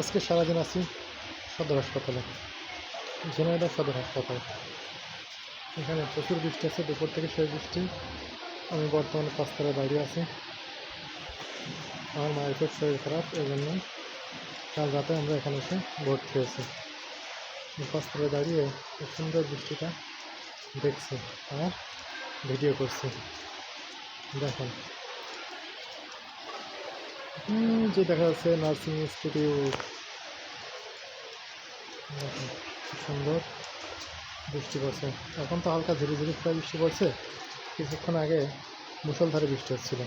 আজকে সারাদিন আছি সদর হাসপাতালে, ঝিনাইদহ সদর হাসপাতাল। এখানে প্রচুর বৃষ্টি আছে, দুপুর থেকে সেই বৃষ্টি। আমি বর্তমানে পাঁচতলায় দাঁড়িয়ে আছি। আমার মায়ের খুব শরীর খারাপ এই জন্য কাল রাতে আমরা এখানে এসে ভর্তি হয়েছি। পাঁচতলায় দাঁড়িয়ে খুব সুন্দর বৃষ্টিটা দেখছি আর ভিডিও করছি। দেখেন। যে দেখা যাচ্ছে নার্সিং ইনস্টিটিউট খুব সুন্দর। বৃষ্টি পড়ছে। এখন তো হালকা ধীরে ধীরে প্রায় বৃষ্টি পড়ছে। কিছুক্ষণ আগে মুসলধারে বৃষ্টি হচ্ছিল।